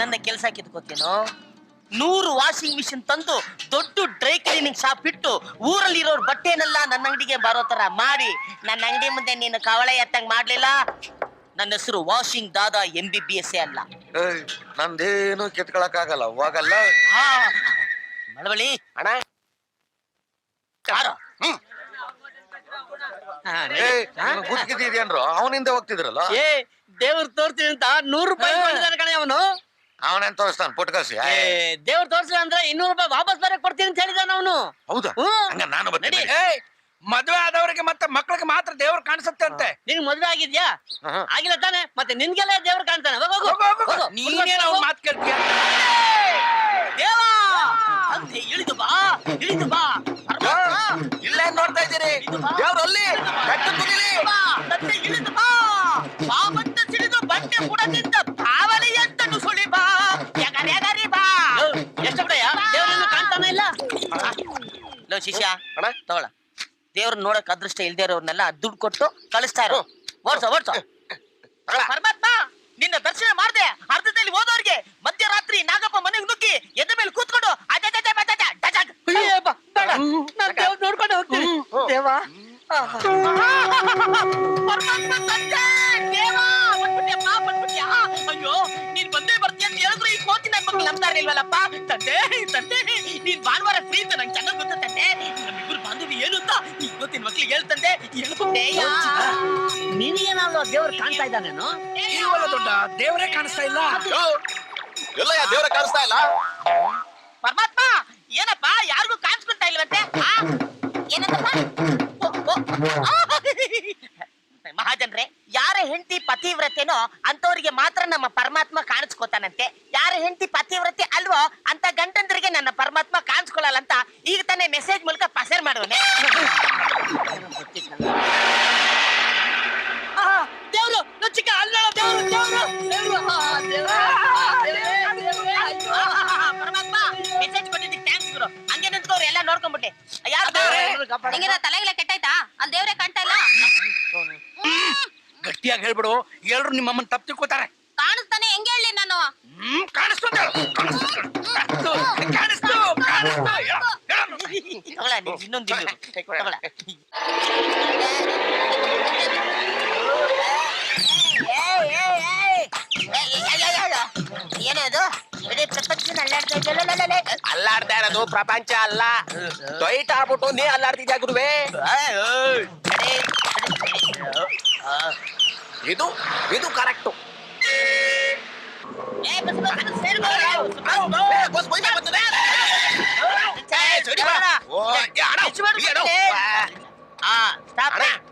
ನನ್ನ ಕೆಲಸ ಕಿತ್ಕೋತೇನೋ ನೂರು ವಾಷಿಂಗ್ ಮಿಷಿನ್ ತಂದು ದೊಡ್ಡ ಡ್ರೈ ಕ್ಲೀನಿಂಗ್ ಶಾಪ್ ಇಟ್ಟು ಊರಲ್ಲಿರೋರ್ ಬಟ್ಟೆನೆಲ್ಲ ನನ್ನ ಅಂಗಡಿಗೆ ಬರೋ ತರ ಮಾಡಿ. ನನ್ನ ಅಂಗಡಿ ಮುಂದೆ ನೀನು ಕವಳೆ ಎತ್ತಂಗ್ ಮಾಡ್ಲಿಲ್ಲ? ನನ್ನ ಹೆಸರು ವಾಷಿಂಗ್ ದಾದಾ ಎಂ ಬಿ ಬಿ ಎಸ್ ಅಲ್ಲ. ನಂದೇನು ಕಿತ್ಕೊಳಕ್ ಆಗಲ್ಲ ಹೋಗಲ್ಲ ಮಳವಳಿ ಅಣ್ಣ. ಯಾರು? ಅವನಿಂದ ಹೋಗ್ತಿದ್ರಲ್ಲ? ಏ ದೇವ್ರ ತೋರ್ತೀನಿ ಅಂತ ನೂರು ರೂಪಾಯಿ ಕೊಟ್ಟಿದ್ದಾನೆ ಕಣೆ ಅವನು. ಅವನೇನ್ ತೋರಿಸ್ತಾನ? ಪುಟ್ಕಸಿ ಏ ದೇವ್ರ ತೋರ್ಸಿಲ್ಲ ಅಂದ್ರೆ ಇನ್ನೂರು ರೂಪಾಯಿ ವಾಪಸ್ ಬರಕ್ ಕೊಡ್ತೀನಿ ಅಂತ ಹೇಳಿದಾನ ಅವನು. ಹೌದಾ? ಹ್ಮ್. ಹಂಗ ನಾನು ಬರ್ತೀನಿ ನಡಿ. ಏಯ್ ಮದ್ವೆ ಆದವರಿಗೆ ಮತ್ತೆ ಮಕ್ಕಳಿಗೆ ಮಾತ್ರ ದೇವ್ರು ಕಾಣಿಸುತ್ತೆ ಅಂತೆ. ನಿನ್ ಮದ್ವೆ ಆಗಿದ್ಯಾ? ಆಗಿಲ್ಲ ತಾನೆ. ಮತ್ತೆ ನಿನ್ಗೆಲ್ಲ ದೇವ್ರ ಕಾಣ್ತಾನೆ. ಹೋಗು, ಹೋಗು. ಹೋಗು, ಹೋಗು, ಹೋಗು. ಹೋಗು. ನೀನೇನ್ ಅವ್ನ್ ಮಾತ್ ಕೇಳ್ತೀಯ? ಕಟ್ಟು ತುದಿಲಿ. ಬಾ, ಇಳಿದು ಬಾ. ಬಾಬಂತ ಸಿಡಿದು ಬಂಡೆ ಬುಡದಿಂದ ಬಾವಲಿ ಅಂತ ಸುಳಿ ಬಾ. ಎಗರಿ ಎಗರಿ ಬಾ. ಎಷ್ಟು ಬಿಡಯ್ಯ ದೇವ್ರನ್ನ ಕಾಣ್ತಾನೆ ಇಲ್ಲ? ಲೋ ಶಿಷ್ಯ ಅಣ್ಣ. ತಗೊಳ ದೇವ್ರ ನೋಡಕ್ ಅದೃಷ್ಟ ಇಲ್ದೇ ಇರೋರ್ನೆಲ್ಲ ದುಡ್ಡು ಕೊಟ್ಟು ಕಳಿಸ್ತಾ ಇರೋ. ಓಡ್ಸೋ ಓಡ್ಸೋ. ಪರಮಾತ್ಮ ಇರ್ಲಿಲ್ವಲ್ಲಪ್ಪ ತಂದೆ ತಂದೆ ನೀನ್ ಭಾನುವಾರ ಫ್ರೀ ಅಂತ ನಂಗೆ ಚೆನ್ನಾಗಿ ಗೊತ್ತು ತಂದೆ. ನಮ್ಮಿಬ್ರು ಬಾಂಧವ್ಯ ಏನು ಅಂತ ಈ ಕೋತಿನ ಮಕ್ಳಿಗೆ ಹೇಳ್ತಂದೆ ಹೇಳ್ಕೊಂಡೆಯಾ ದೇವ್ರು ದೇವ್ರ ಕಾಣ್ತಾ ಇದ್ದಾನೇನು ಇಲ್ವಲ್ಲ ದೊಡ್ಡ ದೇವರೇ ಕಾಣಿಸ್ತಾ ಇಲ್ಲ. ಎಲ್ಲ ದೇವ್ರ ಕಾಣಿಸ್ತಾ ಇಲ್ಲ? ಪರಮಾತ್ಮ ಏನಪ್ಪ? ಯಾರಿಗೂ ಕಾಣಿಸ್ಕೊಂತಾ ಇಲ್ವಂತೆ? ಏನಂತಪ್ಪ! ಮಹಾಜನ್ರೆ ಹೆಂಡತಿ ಪತಿವ್ರತೆನೋ ಅಂತವ್ರಿಗೆ ಮಾತ್ರ ನಮ್ಮ ಪರಮಾತ್ಮ ಕಾಣಿಸ್ಕೊತಾನಂತೆ. ಯಾರ ಹೆಂಡತಿ ಪತಿವ್ರತೆ ಅಲ್ವೋ ಅಂತ ಗಂಡಂದ್ರಿಗೆ ನನ್ನ ಪರಮಾತ್ಮ ಕಾಣಿಸ್ಕೊಳ್ಳಲ್ಲ ಅಂತ ಈಗ ತಾನೆ ಮೆಸೇಜ್ ಮೂಲಕ ಪಸರ್ ಮಾಡುವನೆ. ದೇವ್ರು ಚಿಕ್ಕ ದೇವ್ರು ದೇವ್ರು. ಪರಮಾತ್ಮ ಮೆಸೇಜ್ ಕೊಟ್ಟಿದ್ದಕ್ಕೆ ಥ್ಯಾಂಕ್ಸ್ ಗುರು. ಹಂಗೆ ನಿಂತ್ಕೋರು ಎಲ್ಲ ನೋಡ್ಕೊಂಡ್ಬಿಟ್ಟೆ ಯಾರು ನಿಂಗಿನ ತಲೆಗಿಲೆ ಕೆಟ್ಟಾಯ್ತಾ ಅಲ್ಲಿ ದೇವ್ರೆ ಕಾಣ್ತಾ ಇಲ್ಲ ಗಟ್ಟಿಯಾಗಿ ಹೇಳ್ಬಿಡು. ಎಲ್ರು ನಿಮ್ಮಮ್ಮನ್ ತಪ್ಪು ತಿಳ್ಕೊತಾರೆ. ಕಾಣಿಸ್ತಾನೆ ಹೆಂಗೆ ಹೇಳಿ ನಾನು? ಹ್ಮ್ ಕಾಣಿಸ್ತು ಅಂತ ಹೇಳು. ಕಾಣಿಸ್ತು. ಕಾಣಿಸ್ತು ಕಾಣಿಸ್ತು. ಹೇಳು, ಹೇಳು. ತಗೊಳ ಇನ್ನೊಂದು ಇಡೀ ಪ್ರಪಂಚನ ಅಲ್ಲಾಡ್ತಾ ಇದೆಯಲ್ಲ ಅಲ್ಲಾಡ್ತಾ ಇರೋದು ಪ್ರಪಂಚ ಅಲ್ಲ. ಟೊಯ್ಟ್ ಆಗ್ಬಿಟ್ಟು ನೀ ಅಲ್ಲಾಡ್ತಿದ್ಯಾ ಗುರುವೆ? ಇದು ಇದು ಕರೆಕ್ಟು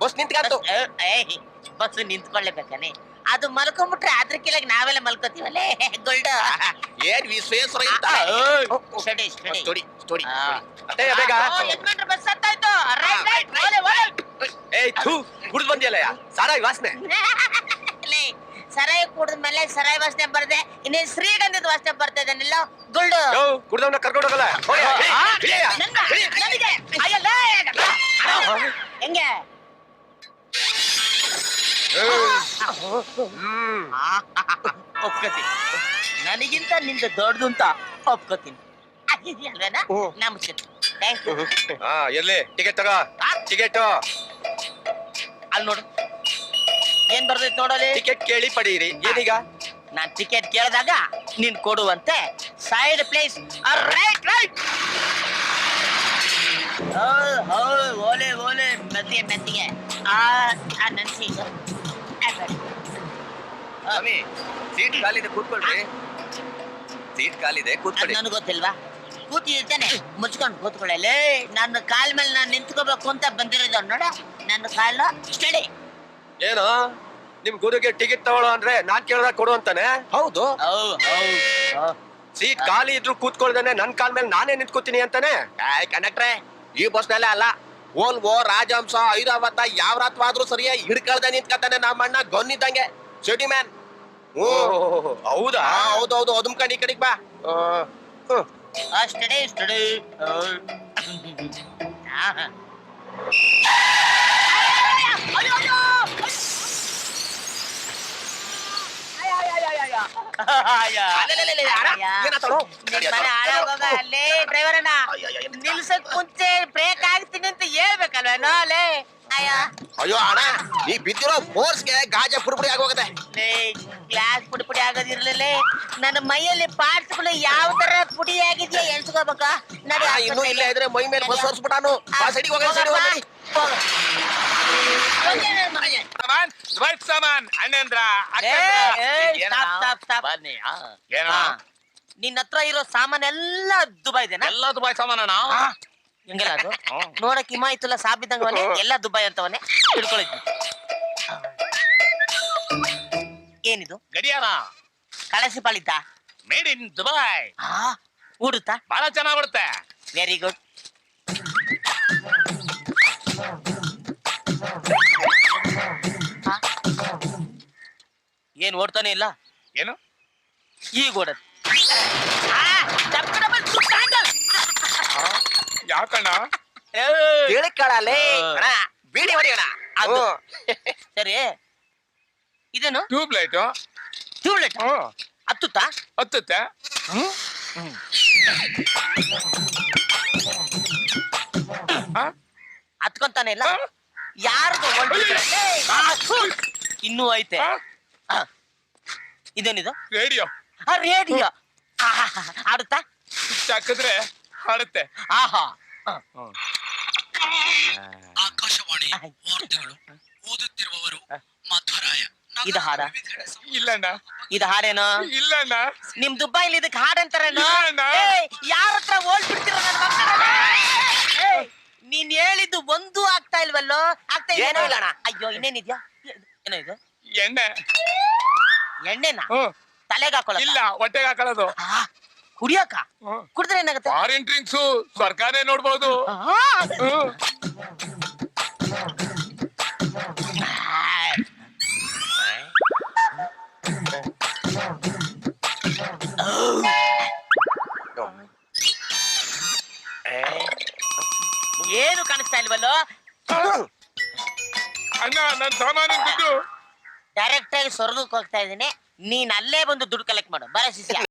ಬಸ್ ನಿಂತ್ಕಂತು ಬಸ್ ನಿಂತ್ಕೊಳ್ಳೇಬೇಕಾನೆ ಅದು ಮಲ್ಕೊಂಡ್ಬಿಟ್ರೆ ಅದ್ರ ಕೆಳಗೆ ನಾವೆಲ್ಲ ಮಲ್ಕೋತೀವಲ್ಲೇ ಗೋಲ್ಡ್. ಏನ್ ವಿಶ್ವೇಶ್ವರ ಇಂತ? Study study. ಸ್ಟೋರಿ ಸ್ಟೋರಿ ಆ. ಅದೇ ಬೇಗ. ಯಜಮಾನ್ರ ಬಸ್ ಹತ್ತಾಯ್ತು ರೈಟ್ ರೈಟ್ ಓಲೆ ಓಲೆ ಏಯ್ ಥೂ ಕುಡ್ದು ಬಂದಿಯಲ್ಲ ಸಾರಾಯಿ ವಾಸನೆ. ಲೇ, ಸರಾಯಿ ಕುಡಿದ್ಮೇಲೆ ಸರಾಯಿ ವಾಸನೆ ಬರ್ದೆ ಇನ್ನೇ ಶ್ರೀಗಂಧದ ವಾಸನೆ ಬರ್ತಾ ಇದನ್ನೆಲ್ಲ ಗುಳ್ಳು ಯೋ ಕುಡ್ದವ್ನ ಕರ್ಕೊಂಡು ಹೋಗಲ್ಲ ಹೋಗಿ, ಇಳಿ, ಆ? ಇಳಿಯ. ನನಗೆ. ಅಯ್ಯಲ್ಲ ಹೆಂಗೆ? ಹ್ಮ್ ಒಪ್ಕೋತೀನಿ. ನನಗಿಂತ ನಿಂದ ದೊಡ್ಡದು ಅಂತ ಒಪ್ಕೋತೀನಿ. ಅಲ್ವೇನಾ? ಹ್ಮ್. ನಮಸ್ತೆ ಥ್ಯಾಂಕ್ ಯು ಹಾ ಎಲ್ಲಿ? ಟಿಕೆಟ್ ತಗೋ. ಟಿಕೆಟ್ ಅಲ್ಲಿ ನೋಡು. ಏನ್ ಬರ್ತೈತೆ ನೋಡಲಿ ಟಿಕೆಟ್ ಕೇಳಿ ಪಡೀರಿ. ಏನೀಗ? ನಾನ್ ಟಿಕೆಟ್ ಕೇಳಿದಾಗ ನೀನ್ ಕೊಡುವಂತೆ ಸೈಡ್ ಪ್ಲೇಸ್ ರೈಟ್ ರೈಟ್ ಓಲೆ ಓಲೆ ಮೆತ್ತಿಗೆ ಮೆತ್ತಿಗೆ ಆ ಆ ನನ್ಸಿ ಸ್ವಾಮಿ ಸೀಟ್ ಖಾಲಿದೆ ಕೂತ್ಕೊಳ್ರಿ. ಸೀಟ್ ಖಾಲಿದೆ ಕೂತ್ಕೊಳ್ಳಿ ನನಗೆ ಗೊತ್ತಿಲ್ವಾ? ಕೂತಿದ್ದಾನೆ ಮುಚ್ಕೊಂಡು ಕೂತ್ಕೊಳ್ಳಲೇ ನನ್ನ ಕಾಲ್ ಮೇಲೆ ನಾನು ನಿಂತ್ಕೋಬೇಕು ಅಂತ ಬಂದಿರೋದು ನೋಡ. ನನ್ನ ಕಾಲ ಸ್ಟಡಿ. ಏನು? ನಿಮ್ ಗುರುಗೆ ಟಿಕೆಟ್ ತಗೊಳ್ಳೋ ಅಂದ್ರೆ ನಾನ್ ಕೇಳಿದಾಗ ಕೊಡು ಅಂತಾನೆ? ಹೌದು. ಸೀಟ್ ಖಾಲಿ ಇದ್ರು ಕೂತ್ಕೊಳ್ದೇನೆ ನನ್ನ ಕಾಲ್ ಮೇಲೆ ನಾನೇ ನಿಂತ್ಕೋತೀನಿ ಅಂತಾನೆ? ಕಂಡಕ್ಟ್ರೆ ಈ ಬಸ್ ನಲ್ಲೇ ಅಲ್ಲ. ಓಲ್ವೋ ರಾಜಹಂಸ ಐರಾವತ ಯಾವ ರಾತ್ವಾದ್ರೂ ಸರಿಯಾಗಿ ಹಿಡ್ಕಳ್ದೆ ನಿಂತ್ಕತಾನೆ ನಮ್ಮ ಅಣ್ಣ ಗೊನ್ನಿದ್ದಂಗೆ. City man. ಓ ಹೌದಾ? ಹೌದು ಅದುಮ್ ಈ ಕಡೆಗೆ ಬಾ. Study study. ಅಲ್ಲೇ ನಿಲ್ಸಕ್ ಮುಂಚೆ ಬ್ರೇಕ್ ಆಗ್ತೀನಿ ಅಂತ ಹೇಳ್ಬೇಕಲ್ವೇನೋ ಅಲ್ಲೇ. ಅಯ್ಯ ಅಯ್ಯೋ ಅಣ್ಣ ನೀ ಬಿದ್ದಿರೋ ಫೋರ್ಸ್ಗೆ ಗಾಜ ಪುಡಿ ಆಗೋಗದೆ ಲೇ ಗ್ಲಾಸ್ ಪುಡಿ ಪುಡಿ ಆಗೋದಿರ್ಲಿಲ್ಲ. ನನ್ನ ಮೈಯಲ್ಲಿ ಪಾರ್ಟ್ಸ್ಗಳು ಯಾವ ತರ ಪುಡಿ ಆಗಿದ್ಯಾ ಎಣ್ಸ್ಕೋಬೇಕ ಅಣ್ಣ, ಇನ್ನೂ ಇಲ್ಲೇ ಇದ್ರೆ ಮೈ ಮೇಲೆ ಬಸ್ ಹೊರ್ಸ್ಬಿಟ್ಟಾನು ಆ ಸೈಡಿಗೆ ಹೋಗ ಸೈಡ್ ಹೋಗಿ. ಸಾಮಾನ್ ದ್ವೈತ್ ಸಾಮಾನ್ ಅಣ್ಣಂದ್ರ ಸ್ಟಾಪ್ ಸ್ಟಾಪ್ ಸ್ಟಾಪ್. ಬನ್ನಿ ಆ. ಏನೋ? ನಿನ್ನ ಹತ್ರ ಇರೋ ಎಲ್ಲಾ ದುಬೈದೇನಾ ಎಲ್ಲ ದುಬಾಯ್ ಸಾಮಾನ ಹೆಂಗಲ್ಲ ಅದು. ನೋಡಕ್ ಹಿಮಾಯ್ತುಲ್ಲ ಸಾಬಿದ್ದಂಗವನೆ ಎಲ್ಲ ದುಬೈ ಅಂತವನೆ. ತಿಳ್ಕೊಳಿದ್ವಿ ಏನಿದು? ಗಡಿಯಾರ. ಕಳಸಿ ಪಾಳಿತ. ಮೇಡ್ ಇನ್ ದುಬಾಯ್ ಉಡುತ್ತಾ ಬಹಳ ಚೆನ್ನಾಗಿ ಬಿಡುತ್ತೆ ವೆರಿ ಗುಡ್ ಏನ್ ಓಡ್ತಾನೆ ಇಲ್ಲ? ಏನು? ಈಗ ಓಡದ್. ಯಾಕಣ್ಣ ಅಣ್ಣ ಬೀಡಿ ಹೊಡಿಯೋಣ. ಅದು. ಸರಿ. ಇದೇನು? ಟ್ಯೂಬ್ ಲೈಟ್ ಟ್ಯೂಬ್ಲೆಟ್ ಹತ್ತುತ್ತಾ? ಹತ್ತುತ್ತೆ. ಹಾ? ಹತ್ಕೊಂತಾನೆ ಇಲ್ಲ? ಯಾರ್ದು ಇನ್ನೂ ಐತೆ. ಇದೇನಿದು? ರೇಡಿಯೋ. ಆ ರೇಡಿಯೋ. ಆಡುತ್ತಾ ಹಾಕಿದ್ರೆ ಆಡುತ್ತೆ ಆಹಾ. ಆಕಾಶವಾಣಿ ವಾರ್ತೆಗಳು ಓದುತ್ತಿರುವವರು ಮಧ್ವರಾಯ ಇದು ಹಾರ ಇಲ್ಲಣ್ಣ. ಇದು ಹಾಡೇನೋ? ಇಲ್ಲಣ್ಣ. ನಿಮ್ ದುಬೈಲಿ ಇದಕ್ಕೆ ಹಾಡಂತಾರೇನೋ ಇಲ್ಲ ಅಣ್ಣ. ಯಾರ ಹತ್ರ ಓಡ್ಬಿಡ್ತೀರ ನನ್ನ ಮಕ್ಕಳೇ? ಏಯ್, ನೀನ್ ಹೇಳಿದ್ದು ಒಂದು ಆಗ್ತಾ ಇಲ್ವಲ್ಲೋ? ಆಗ್ತಾ ಏನೂ? ಇಲ್ಲ ಅಣ್ಣ. ಅಯ್ಯೋ ಇನ್ನೇನಿದ್ಯಾ? ಏನೋ ಇದು? ಎಣ್ಣೆ. ಎಣ್ಣೆನ? ಹ್ಮ್ ತಲೆಗೆ ಹಾಕೊಳ್ಳ ಇಲ್ಲ ಹೊಟ್ಟೆಗೆ ಹಾಕೊಳ್ಳೋದು. ಕುಡಿಯಕ? ಹ್ಮ್. ಕುಡಿದ್ರೆ ಏನಾಗುತ್ತೆ? ಫಾರಿನ್ ಡ್ರಿಂಕ್ಸ್ ಸರ್ಕಾರನೇ ನೋಡ್ಬೋದು. ಆ, ಹ್ಮ್. ಅಣ್ಣ ಬಿಟ್ಟು ದುಡ್ಡು. ಡೈರೆಕ್ಟ್ ಆಗಿ ಸ್ವರ್ಗಕ್ಕೆ ಹೋಗ್ತಾ ಇದೀನಿ ನೀನ್ ಅಲ್ಲೇ ಬಂದು ದುಡ್ಡು ಕಲೆಕ್ಟ್ ಮಾಡು. ಬರ ಶಿಷ್ಯ